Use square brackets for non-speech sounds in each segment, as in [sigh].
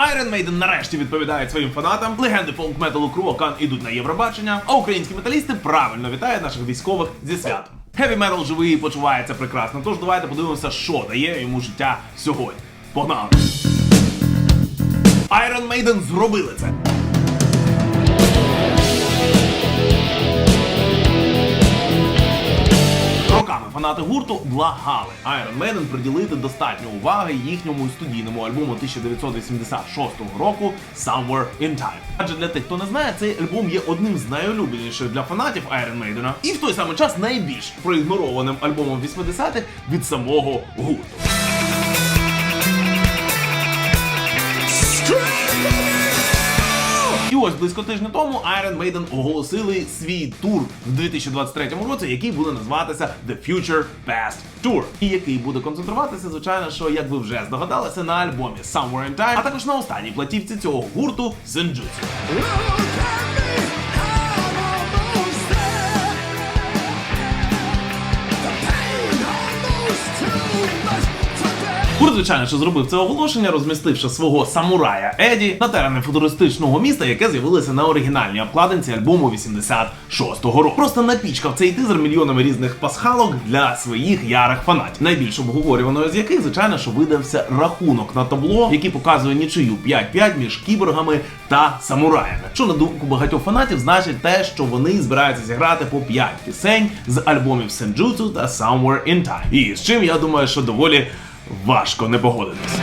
Iron Maiden нарешті відповідають своїм фанатам. Легенди фолк-металу Круокан ідуть на Євробачення, а українські металісти правильно вітають наших військових зі святом. Heavy Metal живий і почувається прекрасно. Тож давайте подивимося, що дає йому життя сьогодні. Погнали! Iron Maiden зробили це. Фанати гурту благали Iron Maiden приділити достатньо уваги їхньому студійному альбому 1986 року Somewhere in Time. Адже для тих, хто не знає, цей альбом є одним з найулюбленіших для фанатів Iron Maiden і в той самий час найбільш проігнорованим альбомом 80-х від самого гурту. Ось близько тижня тому Iron Maiden оголосили свій тур в 2023 році, який буде називатися The Future Past Tour. І який буде концентруватися, звичайно, що як ви вже здогадалися, на альбомі Somewhere in Time, а також на останній платівці цього гурту Senjutsu. Гурт, звичайно, що зробив це оголошення, розмістивши свого самурая Еді на терени футуристичного міста, яке з'явилося на оригінальній обкладинці альбому 86-го року. Просто напічкав цей тизер мільйонами різних пасхалок для своїх ярих фанатів. Найбільш обговорюваною з яких, звичайно, що видався рахунок на табло, який показує нічию 5-5 між кіборгами та самураями. Що на думку багатьох фанатів значить те, що вони збираються зіграти по 5 пісень з альбомів Senjutsu та Somewhere in Time. І з чим я думаю, що доволі важко не погодитися.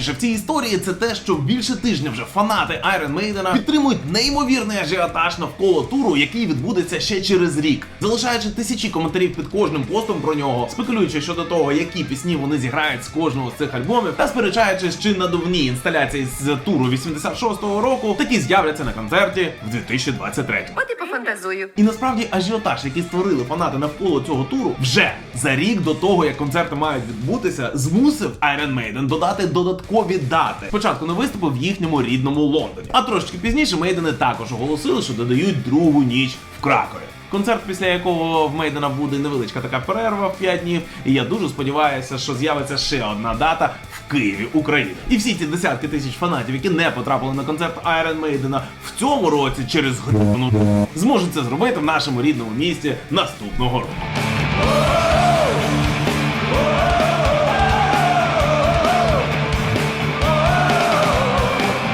Найкрутіше в цій історії це те, що більше тижня вже фанати Iron Maiden підтримують неймовірний ажіотаж навколо туру, який відбудеться ще через рік, залишаючи тисячі коментарів під кожним постом про нього, спекулюючи щодо того, які пісні вони зіграють з кожного з цих альбомів, та сперечаючись, чи надувні інсталяції з туру 86-го року такі з'являться на концерті в 2023. От і пофантазую. І насправді ажіотаж, який створили фанати навколо цього туру, вже за рік до того, як концерти мають відбутися, змусив Iron Maiden додати додаткові дати. Спочатку на виступи в їхньому рідному Лондоні. А трошечки пізніше Мейдени також оголосили, що додають другу ніч в Кракові. Концерт, після якого в Мейдена буде невеличка така перерва в 5 днів, і я дуже сподіваюся, що з'явиться ще одна дата в Києві, Україна. І всі ці десятки тисяч фанатів, які не потрапили на концерт Iron Maiden в цьому році через гребану зможуть це зробити в нашому рідному місті наступного року.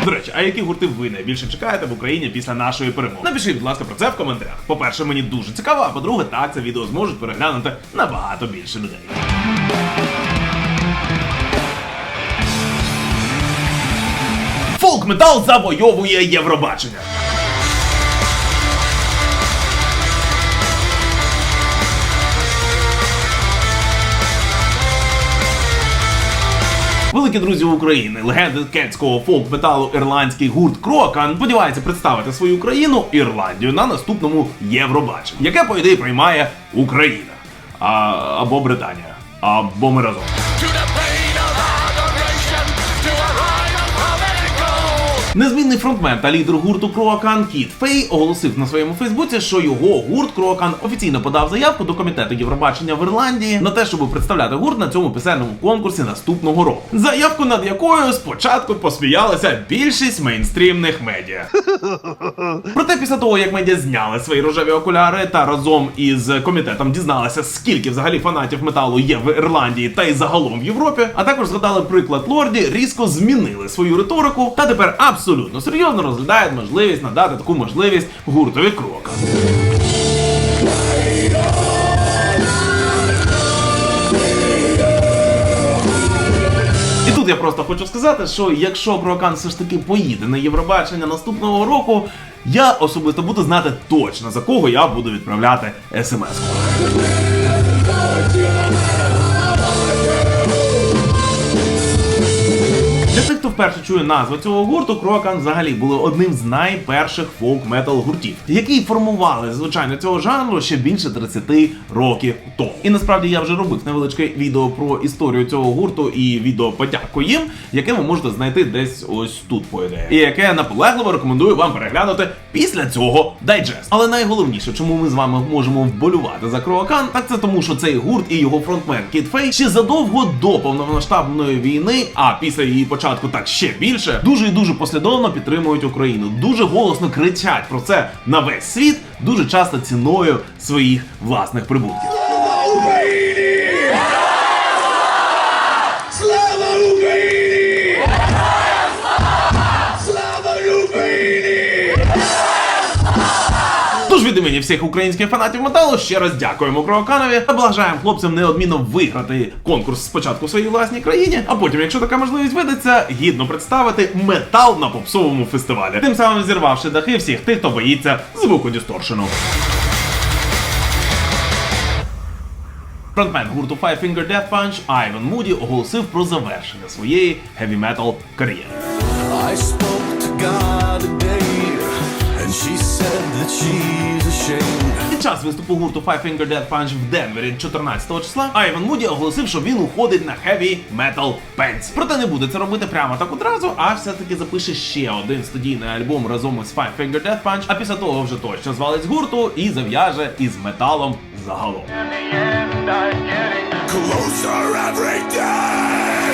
До речі, а які гурти ви найбільше чекаєте в Україні після нашої перемоги? Напишіть, будь ласка, про це в коментарях. По-перше, мені дуже цікаво, а по-друге, так це відео зможуть переглянути набагато більше людей. Фолк-метал завойовує Євробачення. Великі друзі України, легенди кельтського фолк-металу ірландський гурт Крокан сподівається представити свою країну Ірландію на наступному Євробаченні, яке по ідеї приймає Україна а, або Британія, або ми разом. Незмінний фронтмен та лідер гурту Кроакан Кіт Фей оголосив на своєму Фейсбуці, що його гурт Кроакан офіційно подав заявку до комітету Євробачення в Ірландії на те, щоб представляти гурт на цьому пісенному конкурсі наступного року. Заявку над якою спочатку посміялася більшість мейнстрімних медіа. [laughs] Проте після того, як медіа зняли свої рожеві окуляри та разом із комітетом дізналися, скільки взагалі фанатів металу є в Ірландії та й загалом в Європі, а також згадали приклад Лорді, різко змінили свою риторику та тепер абсолютно серйозно розглядають можливість надати таку можливість гуртові крока. Тут я просто хочу сказати, що якщо Крокан все ж таки поїде на Євробачення наступного року, я особисто буду знати точно за кого я буду відправляти смс. Хто вперше чує назву цього гурту, Крокан взагалі були одним з найперших фолк-метал гуртів, які формували звичайно цього жанру ще більше 30 років тому. І насправді я вже робив невеличке відео про історію цього гурту і відео подяку їм, яке ви можете знайти десь ось тут, по ідеї, і яке наполегливо рекомендую вам переглянути після цього дайджест. Але найголовніше, чому ми з вами можемо вболювати за Кроакан, так це тому, що цей гурт і його фронтмен Кіт Фей ще задовго до повномасштабної війни, а після її початку так ще більше, дуже і дуже послідовно підтримують Україну, дуже голосно кричать про це на весь світ, дуже часто ціною своїх власних прибутків. Імені всіх українських фанатів металу ще раз дякуємо Крооканові та бажаємо хлопцям неодмінно виграти конкурс спочатку в своїй власній країні, а потім, якщо така можливість видаться, гідно представити метал на попсовому фестивалі, тим самим зірвавши дахи всіх тих, хто боїться звуку дісторшену. Фронтмен гурту Five Finger Death Punch Айвен Муді оголосив про завершення своєї heavy metal кар'єри. And she said that she's ashamed. Під час виступу гурту Five Finger Death Punch в Денвері 14 числа Айван Муді оголосив, що він уходить на heavy metal пенсію. Проте не буде це робити прямо так одразу, а все-таки запише ще один студійний альбом разом із Five Finger Death Punch, а після того вже точно звалить з гурту і зав'яже із металом загалом. Closer every day!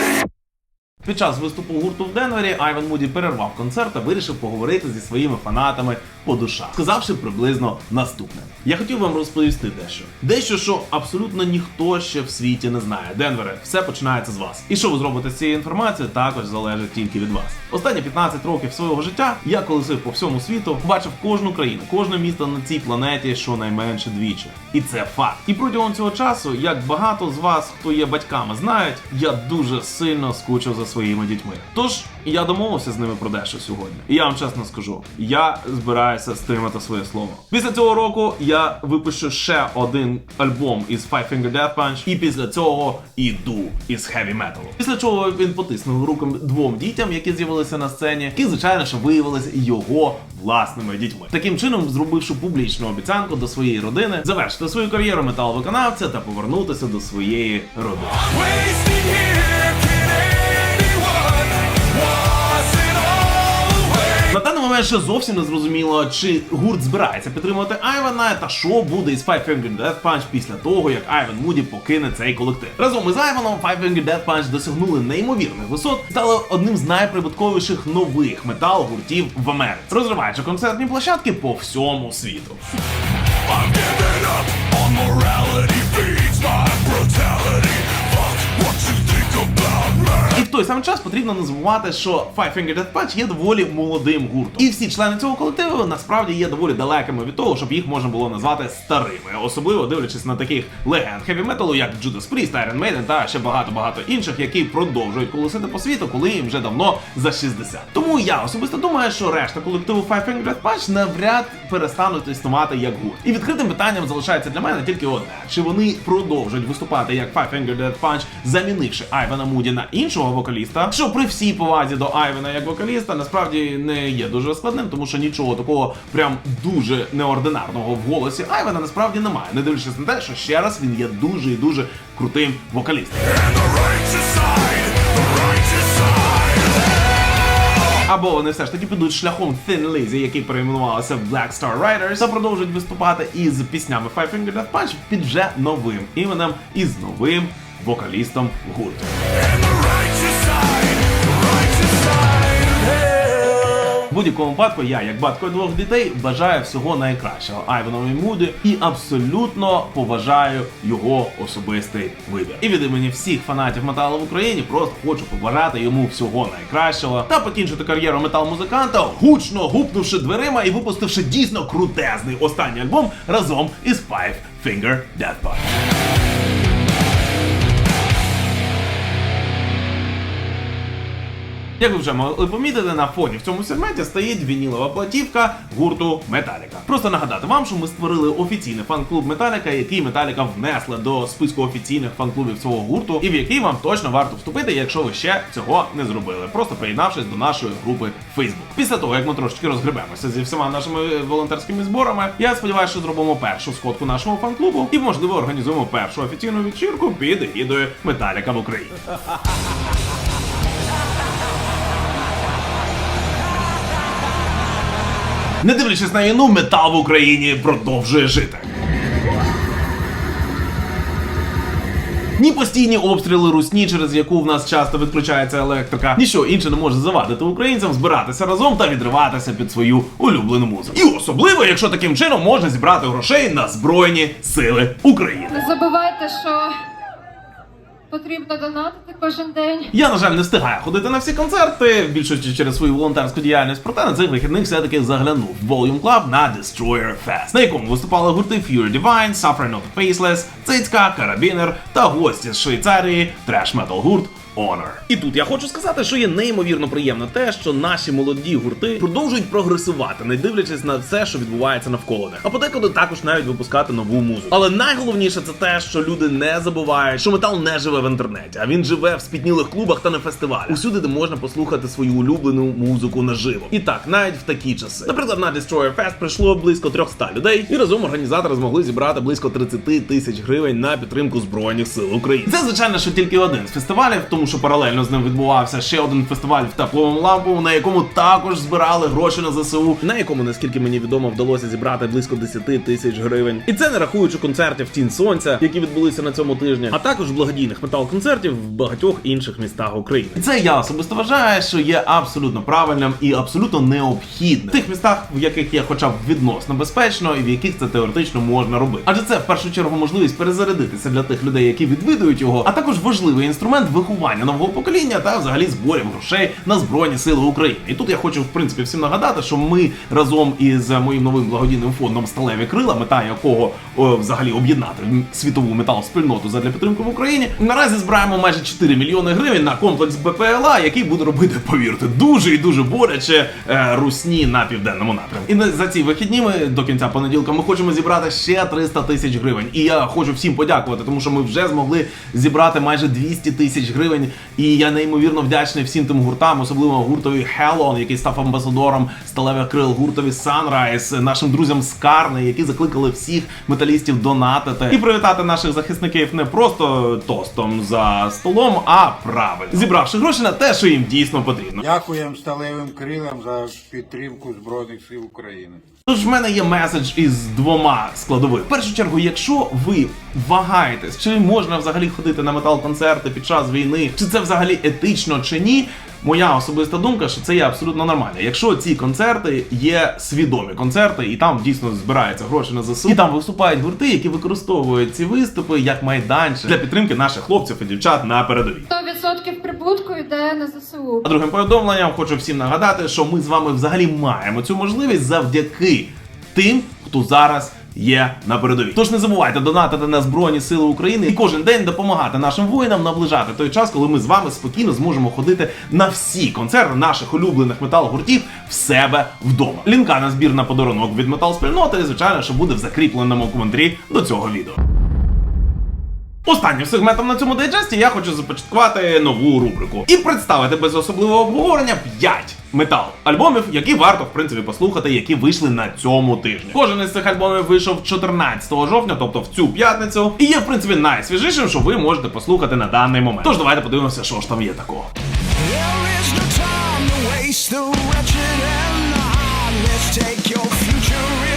Під час виступу гурту в Денвері Айван Муді перервав концерт та вирішив поговорити зі своїми фанатами по душах, сказавши приблизно наступне: я хотів вам розповісти дещо. Дещо, що абсолютно ніхто ще в світі не знає. Денвере, все починається з вас. І що ви зробите з цією інформацією, також залежить тільки від вас. Останні 15 років свого життя я колесив по всьому світу, бачив кожну країну, кожне місто на цій планеті, щонайменше двічі. І це факт. І протягом цього часу, як багато з вас, хто є батьками, знають, я дуже сильно скучив за своїми дітьми. Тож я домовився з ними про дещо сьогодні. І я вам чесно скажу, я збираюся стримати своє слово. Після цього року я випущу ще один альбом із Five Finger Death Punch, і після цього іду із Heavy Metal. Після чого він потиснув руку двом дітям, які з'явилися на сцені, які, звичайно, що виявилися його власними дітьми. Таким чином, зробивши публічну обіцянку до своєї родини, завершити свою кар'єру метал-виконавця та повернутися до своєї родини. На даний момент ще зовсім не зрозуміло, чи гурт збирається підтримувати Айвана, та що буде із Five Finger Death Punch після того, як Айван Муді покине цей колектив. Разом із Айваном Five Finger Death Punch досягнули неймовірних висот, стали одним з найприбутковіших нових метал гуртів в Америці, розриваючи концертні площадки по всьому світу. I'm giving up on morality feeds my brutality. Той самий час потрібно не що Five Finger Death Punch є доволі молодим гуртом. І всі члени цього колективу насправді є доволі далекими від того, щоб їх можна було назвати старими, особливо дивлячись на таких легенд хеві металу, як Judas Priest, Iron Maiden та ще багато-багато інших, які продовжують колосити по світу, коли їм вже давно за 60. Тому я особисто думаю, що решта колективу Five Finger Death Punch навряд перестануть існувати як гурт. І відкритим питанням залишається для мене тільки одне: чи вони продовжують виступати як Five Finger Death Punch, замінивши Айвана Муді на іншого вокаліста, що при всій повазі до Айвена як вокаліста насправді не є дуже складним, тому що нічого такого прям дуже неординарного в голосі Айвена насправді немає, не дивлячись на те, що ще раз він є дуже і дуже крутим вокалістом. Або вони все ж таки підуть шляхом Thin Lizzy, який перейменувалися в Black Star Riders, та продовжують виступати із піснями Five Finger Death Punch під вже новим іменем і з новим вокалістом гурту. В будь-якому випадку я, як батько двох дітей, бажаю всього найкращого Айванові Муді і абсолютно поважаю його особистий вибір. І від імені всіх фанатів металу в Україні просто хочу побажати йому всього найкращого та покінчити кар'єру метал-музиканта, гучно гупнувши дверима і випустивши дійсно крутезний останній альбом разом із Five Finger Death Punch. Як ви вже могли помітити, на фоні в цьому сегменті стоїть вінілова платівка гурту Металіка. Просто нагадати вам, що ми створили офіційний фан-клуб Металіка, який Металіка внесла до списку офіційних фан-клубів цього гурту, і в який вам точно варто вступити, якщо ви ще цього не зробили, просто приєднавшись до нашої групи Facebook. Після того, як ми трошечки розгребемося зі всіма нашими волонтерськими зборами, я сподіваюся, що зробимо першу сходку нашого фан-клубу і, можливо, організуємо першу офіційну вечірку під егідою Металіка в Україні. Не дивлячись на війну, метал в Україні продовжує жити. Ні постійні обстріли русні, через яку в нас часто відключається електрика, ніщо інше не може завадити українцям збиратися разом та відриватися під свою улюблену музику. І особливо, якщо таким чином можна зібрати грошей на Збройні Сили України. Не забувайте, що потрібно донатити кожен день. Я, на жаль, не встигаю ходити на всі концерти, в більшості через свою волонтерську діяльність, проте на цих вихідних все-таки заглянув в Volume Club на Destroyer Fest, на якому виступали гурти Fury Divine, Suffering of Faceless, Цицька, Карабінер та гості з Швейцарії, треш метал гурт Honor. І тут я хочу сказати, що є неймовірно приємно те, що наші молоді гурти продовжують прогресувати, не дивлячись на все, що відбувається навколо них. А подекуди також навіть випускати нову музику. Але найголовніше це те, що люди не забувають, що метал не живе в інтернеті, а він живе в спітнілих клубах та на фестивалях. Усюди, де можна послухати свою улюблену музику наживо. І так, навіть в такі часи. Наприклад, на Destroyer Fest прийшло близько 300 людей, і разом організатори змогли зібрати близько 30 тисяч гривень на підтримку збройних сил України. Це звичайно, що тільки один з фестивалів, тому що паралельно з ним відбувався ще один фестиваль в тепловому лампу, на якому також збирали гроші на ЗСУ, на якому, наскільки мені відомо, вдалося зібрати близько 10 тисяч гривень. І це не рахуючи концертів Тінь Сонця, які відбулися на цьому тижні, а також благодійних метал-концертів в багатьох інших містах України. І це я особисто вважаю, що є абсолютно правильним і абсолютно необхідним в тих містах, в яких є хоча б відносно безпечно, і в яких це теоретично можна робити. Адже це в першу чергу можливість перезарядитися для тих людей, які відвідують його, а також важливий інструмент виховання нового покоління та взагалі зборів грошей на збройні сили України. І тут я хочу в принципі всім нагадати, що ми разом із моїм новим благодійним фондом Сталеві крила, мета якого о, взагалі об'єднати світову метал спільноту задля підтримки в Україні. Наразі збираємо майже 4 мільйони гривень на комплекс БПЛА, який буде робити, повірте, дуже і дуже боляче е, русні на південному напрямку. І за ці вихідні ми до кінця понеділка ми хочемо зібрати ще 300 тисяч гривень. І я хочу всім подякувати, тому що ми вже змогли зібрати майже 200 тисяч гривень. І я неймовірно вдячний всім тим гуртам, особливо гуртові Hellon, який став амбасадором сталевих крил, гуртові Sunrise, нашим друзям з Карни, які закликали всіх металістів донатити і привітати наших захисників не просто тостом за столом, а правильно зібравши гроші на те, що їм дійсно потрібно. Дякуємо сталевим крилам за підтримку Збройних сил України. Тож в мене є меседж із двома складовими. В першу чергу, якщо ви вагаєтесь, чи можна взагалі ходити на метал-концерти під час війни, чи це взагалі етично чи ні. Моя особиста думка, що це є абсолютно нормально. Якщо ці концерти є свідомі концерти, і там дійсно збираються гроші на ЗСУ, і там виступають гурти, які використовують ці виступи як майданчик для підтримки наших хлопців і дівчат на передовій. 100% прибутку йде на ЗСУ. А другим повідомленням хочу всім нагадати, що ми з вами взагалі маємо цю можливість завдяки тим, хто зараз. Є на передовій. Тож не забувайте донатити на Збройні Сили України і кожен день допомагати нашим воїнам наближати той час, коли ми з вами спокійно зможемо ходити на всі концерти наших улюблених метал-гуртів в себе вдома. Лінка на збір на подарунок від метал спільноти, звичайно, що буде в закріпленому коментарі до цього відео. Останнім сегментом на цьому дайджесті я хочу започаткувати нову рубрику і представити без особливого обговорення 5 метал альбомів, які варто в принципі послухати, які вийшли на цьому тижні. Кожен із цих альбомів вийшов 14 жовтня, тобто в цю п'ятницю, і є в принципі найсвіжішим, що ви можете послухати на даний момент. Тож давайте подивимося, що ж там є такого. Take your future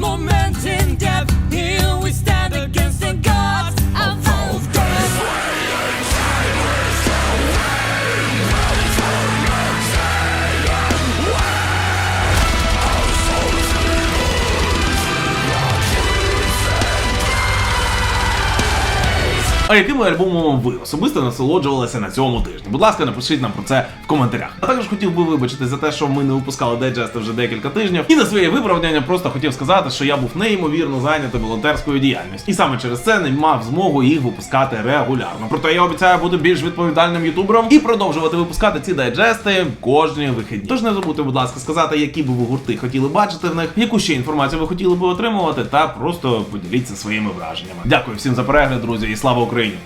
No me А якими альбомами ви особисто насолоджувалися на цьому тижні? Будь ласка, напишіть нам про це в коментарях. А також хотів би вибачити за те, що ми не випускали дайджести вже декілька тижнів. І на своє виправдання просто хотів сказати, що я був неймовірно зайнятий волонтерською діяльністю. І саме через це не мав змогу їх випускати регулярно. Проте я обіцяю бути більш відповідальним ютубером і продовжувати випускати ці дайджести кожні вихідні. Тож не забудьте, будь ласка, сказати, які би ви гурти хотіли бачити в них, яку ще інформацію ви хотіли би отримувати, та просто поділіться своїми враженнями. Дякую всім за перегляд, друзі, і слава Україні! ganho.